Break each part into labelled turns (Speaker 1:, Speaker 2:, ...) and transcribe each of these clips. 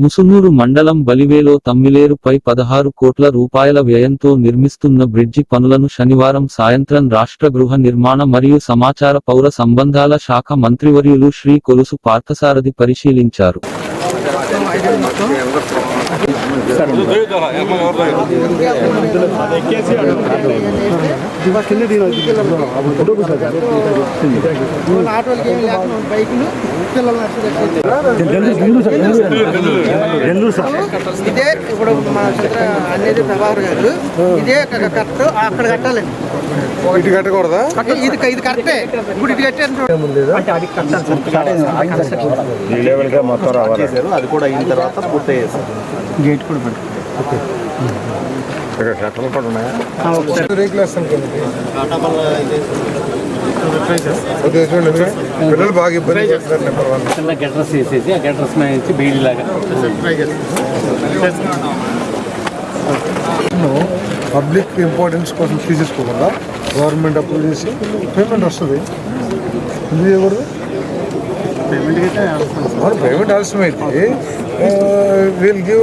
Speaker 1: ముసునూరు మండలం బలివేలో తమ్మిలేరుపై పదహారు కోట్ల రూపాయల వ్యయంతో నిర్మిస్తున్న బ్రిడ్జి పనులను శనివారం సాయంత్రం రాష్ట్ర గృహ నిర్మాణ మరియు సమాచార పౌర సంబంధాల శాఖ మంత్రివర్యులు శ్రీ కొలుసు పార్థసారథి పరిశీలించారు.
Speaker 2: ఇదే ఇప్పుడు మన చిత్ర అనేది ప్రభాకర్ గారు ఇదే కట్ట. అక్కడ కట్టాలండి
Speaker 3: ఇటు కట్టకూడదా?
Speaker 2: కట్ట- ఇది ఇది కరెక్టే. ఇప్పుడు ఇది కట్టారు
Speaker 3: ఈ లెవెల్గా మొత్తం రావాలి?
Speaker 4: అది కూడా అయిన తర్వాత సార్
Speaker 3: ఇక్కడ కట్టలు కూడా ఉన్నాయా? రేకులు వేస్తాను ఓకే చూడండి పిల్లలు బాగా ఇబ్బంది
Speaker 5: చిన్న గెటర్స్ వేసేసి ఆ గెటర్స్ నుంచి బీడీ లాగా
Speaker 3: పబ్లిక్ ఇంపార్టెన్స్ కోసం తీసేసుకోకుండా గవర్నమెంట్ అప్రూవ్ చేసి పేమెంట్ వస్తుంది. ఇది ఎవరు? పేమెంట్ అవసరమైతే will give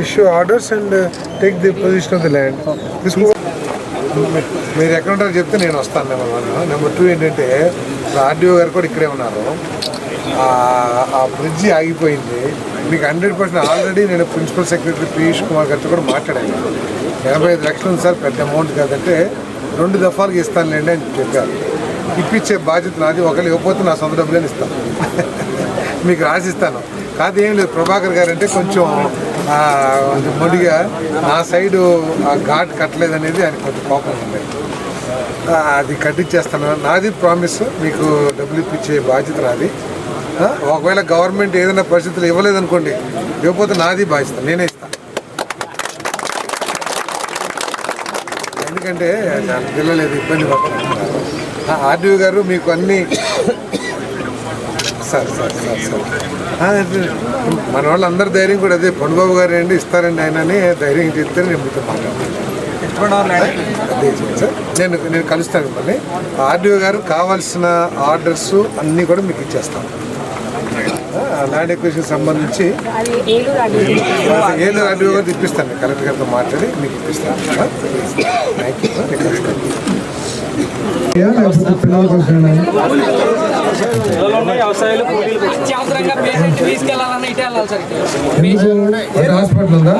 Speaker 3: issue orders and take the position of the land తీసుకో మీరు ఎక్కడ ఉంటారో చెప్తే నేను వస్తాను నెంబర్ వన్. నెంబర్ టూ ఏంటంటే ఆర్డీఓ గారు కూడా ఇక్కడే ఉన్నారు. ఆ- బ్రిడ్జ్ బ్రిడ్జి ఆగిపోయింది. మీకు హండ్రెడ్ పర్సెంట్ ఆల్రెడీ నేను ప్రిన్సిపల్ సెక్రటరీ పీయూష్ కుమార్ గారితో కూడా మాట్లాడాను. ఎనభై ఐదు లక్షలు ఉంది సార్ పెద్ద అమౌంట్ కాదంటే రెండు దఫాలుగా ఇస్తానులేండి అని చెప్పారు. ఇప్పించే బాధ్యత నాది ఒకళ్ళు ఇవ్వకపోతే నా సొంత డబ్బులని ఇస్తాను. మీకు రాసిస్తాను కాదు ఏం లేదు ప్రభాకర్ గారు అంటే కొంచెం ఆ, మొండిగా నా సైడు ఆ ఘాట్ కట్టలేదనేది ఆయన కొంచెం కోపం ఉంది. అది కట్టించేస్తాను నాది ప్రామిస్ మీకు డబ్బులు ఇప్పించే బాధ్యత నాది. ఒకవేళ గవర్నమెంట్ ఏదైనా పరిస్థితులు ఇవ్వలేదనుకోండి ఇవ్వకపోతే నాది బాధ్యత నేనే ఇస్తాను ఎందుకంటే పిల్లలు పిల్లలేదు ఇబ్బంది పడుతున్నారు ఆర్డీఓ గారు మీకు అన్ని సార్ సార్ సార్ సార్. మన వాళ్ళందరూ ధైర్యం కూడా అదే. పండుబాబు గారు అండి ఇస్తారండి ఆయన అని ధైర్యం చెప్తే నేను మీతో నేను నేను కలుస్తాను మిమ్మల్ని. ఆర్డీఓ గారు కావాల్సిన ఆర్డర్స్ అన్నీ కూడా మీకు ఇచ్చేస్తాను. ల్యాండ్ ఎక్విజిషన్ సంబంధించి ఏదో ఆర్డీఓ గారు ఇప్పిస్తాను కలెక్టర్ గారితో మాట్లాడి మీకు ఇప్పిస్తాను థ్యాంక్ యూ రిక్వెస్ట్ కలుస్తాను
Speaker 6: పేషెంట్ ఇటే వెళ్ళాలి సార్
Speaker 3: ఎందుకు? హాస్పిటల్ ఉందా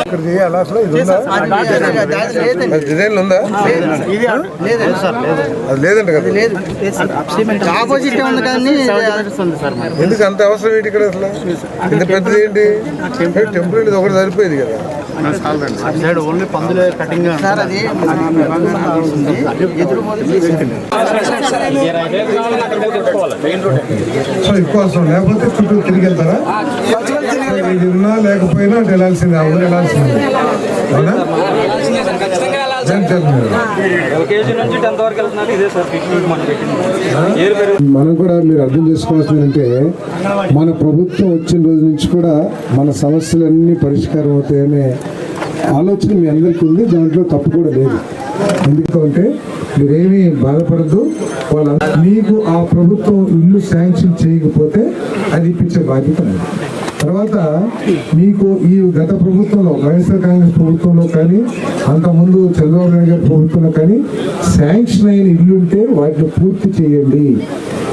Speaker 3: ఇక్కడ అసలు ఇది ఉందా అది డిజైన్ ఉందా అది లేదంట కదా
Speaker 2: ఆపోజిట్ ఉంది కానీ
Speaker 3: ఎందుకు అంత అవసరం ఏంటి ఇక్కడ అసలు ఇంత పెద్దది ఏంటి టెంపుల్ ఒకటి సరిపోయింది కదా
Speaker 4: ఓన్లీ కటింగ్
Speaker 2: సార్ అది ఎదురు
Speaker 3: సో ఎక్కువ లేకపోతే చుట్టూ తిరిగి వెళ్తారా ఇది ఉన్నా లేకపోయినా అటు వెళ్ళాల్సిందే ఆ ఊరు వెళ్ళాల్సిందే. అవునా?
Speaker 5: మనం
Speaker 7: కూడా మీరు అర్థం చేసుకోవాల్సింది అంటే మన ప్రభుత్వం వచ్చిన రోజు నుంచి కూడా మన సమస్యలన్నీ పరిష్కారం అవుతాయనే ఆలోచన మీ అందరికీ ఉంది దాంట్లో తప్పు కూడా లేదు. ఎందుకంటే మీరేమీ బాధపడద్దు. వాళ్ళ మీకు ఆ ప్రభుత్వం ఇల్లు శాంక్షన్ చేయకపోతే అది ఇప్పించే బాధ్యత తర్వాత మీకు ఈ గత ప్రభుత్వంలో వైఎస్ఆర్ కాంగ్రెస్ ప్రభుత్వంలో కానీ అంతకుముందు చంద్రబాబు నాయుడు గారి ప్రభుత్వంలో కానీ శాంక్షన్ అయిన ఇల్లు ఉంటే వాటిని పూర్తి చేయండి.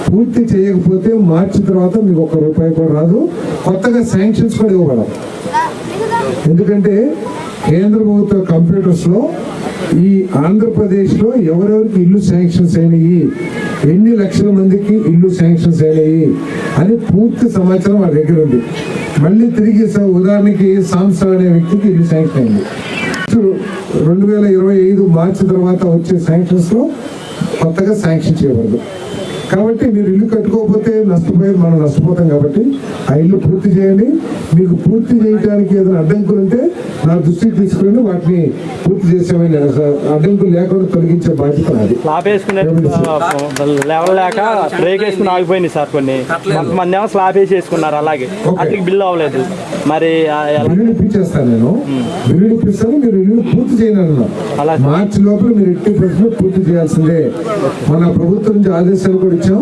Speaker 7: పూర్తి చేయకపోతే మార్చి తర్వాత మీకు ఒక్క రూపాయి కూడా రాదు. కొత్తగా శాంక్షన్స్ కూడా ఇవ్వగలం ఎందుకంటే కేంద్ర ప్రభుత్వ కంప్యూటర్స్లో ఈ ఆంధ్రప్రదేశ్లో ఎవరెవరికి ఇల్లు శాంక్షన్స్ అయినాయి ఎన్ని లక్షల మందికి ఇల్లు శాంక్షన్స్ అయినాయి అని పూర్తి సమాచారం వాళ్ళ దగ్గర ఉంది. మళ్ళీ తిరిగి ఉదాహరణకి సాంసా అనే వ్యక్తికి ఇల్లు శాంక్షన్ అయింది. రెండు వేల ఇరవై ఐదు మార్చి తర్వాత వచ్చే శాంక్షన్స్లో కొత్తగా శాంక్షన్ చేయబడదు. కాబట్టి మీరు ఇల్లు కట్టుకోకపోతే నష్టపోయేది మనం నష్టపోతాం కాబట్టి ఆ ఇల్లు పూర్తి చేయండి. మీకు పూర్తి చేయడానికి ఏదైనా అడ్డంకులు ఉంటే నా దృష్టికి తీసుకుని వాటిని పూర్తి చేసామని అడ్డంకులు లేకుండా తొలగించే బాధ్యత
Speaker 5: వేసుకునే లెవెల్ లేక బ్రేక్ వేసుకుని ఆగిపోయింది సార్ కొన్ని. కొంతమంది ఏమో స్లాబ్ వేసి వేసుకున్నారు అలాగే వాటికి బిల్ అవ్వలేదు. మరి
Speaker 7: బిల్లులు ఇప్పించేస్తాను నేను. బిల్లులు ఇప్పిస్తాను మీరు ఇల్లు పూర్తి చేయను మార్చి లోపల మీరు ఎట్టి పరిస్థితుల్లో పూర్తి చేయాల్సిందే. మన ప్రభుత్వం నుంచి ఆదేశాలు కూడా
Speaker 3: ఇచ్చాం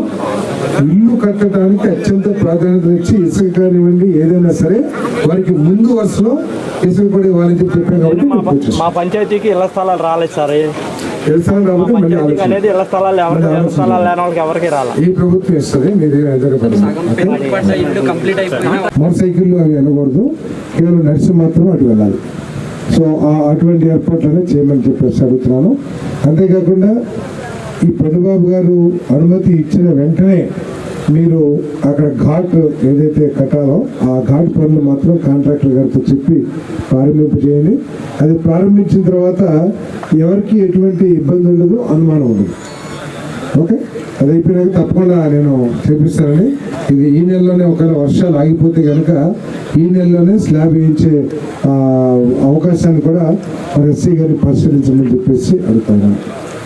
Speaker 3: ఇల్లు కట్టడానికి అత్యంత ప్రాధాన్యత ఇచ్చి ఇసుక కానివ్వండి ఏదైనా సరే వారికి ముందు వరుసలో ఇసుక పడే వాళ్ళని చెప్పి చెప్పాం కాబట్టి
Speaker 5: మా పంచాయతీకి ఇళ్ళ స్థలాలు రాలేదు సార్. అనేది ఇళ్ళ స్థలాలు ఎవరికి స్థలాలు లేని వాళ్ళకి ఎవరికి రాలా?
Speaker 3: ఈ ప్రభుత్వం ఇస్తుంది మీరు మోటార్ సైకిళ్ళు అవి వెళ్ళకూడదు కేవలం నడిచి మాత్రం అటు వెళ్ళాలి. సో అటువంటి ఏర్పాట్లనే చేయమని చెప్పేసి అడుగుతున్నాను. అంతేకాకుండా ఈ పెద్దబాబు గారు అనుమతి ఇచ్చిన వెంటనే మీరు అక్కడ ఘాట్ ఏదైతే కట్టాలో ఆ ఘాట్ పనులు మాత్రం కాంట్రాక్టర్ గారితో చెప్పి ప్రారంభింప చేయండి. అది ప్రారంభించిన తర్వాత ఎవరికి ఎటువంటి ఇబ్బంది ఉండదు అనుమానం ఉండదు. ఓకే? అది అయిపోయినాక తప్పకుండా నేను చేపిస్తానండి ఇది ఈ నెలలోనే ఒకవేళ వర్షాలు ఆగిపోతే కనుక ఈ నెలలోనే స్లాబ్ వేయించే అవకాశాన్ని కూడా మరి ఎస్సీ గారిని పరిశీలించమని చెప్పేసి అడుగుతాను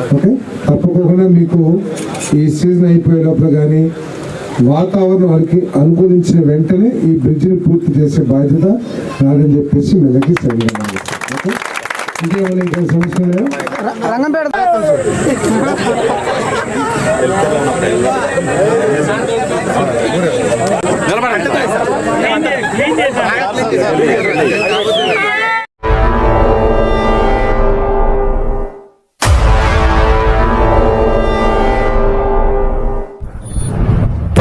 Speaker 3: ఓకే? తప్పకుండా మీకు ఈ సీజన్ అయిపోయే లోపల కానీ వాతావరణం వారికి అనుకూలించిన వెంటనే ఈ బ్రిడ్జిని పూర్తి చేసే బాధ్యత నాదని చెప్పేసి మీ దగ్గరికి సరిగా ఓకే? ఇంకేమైనా ఇంకా సమస్య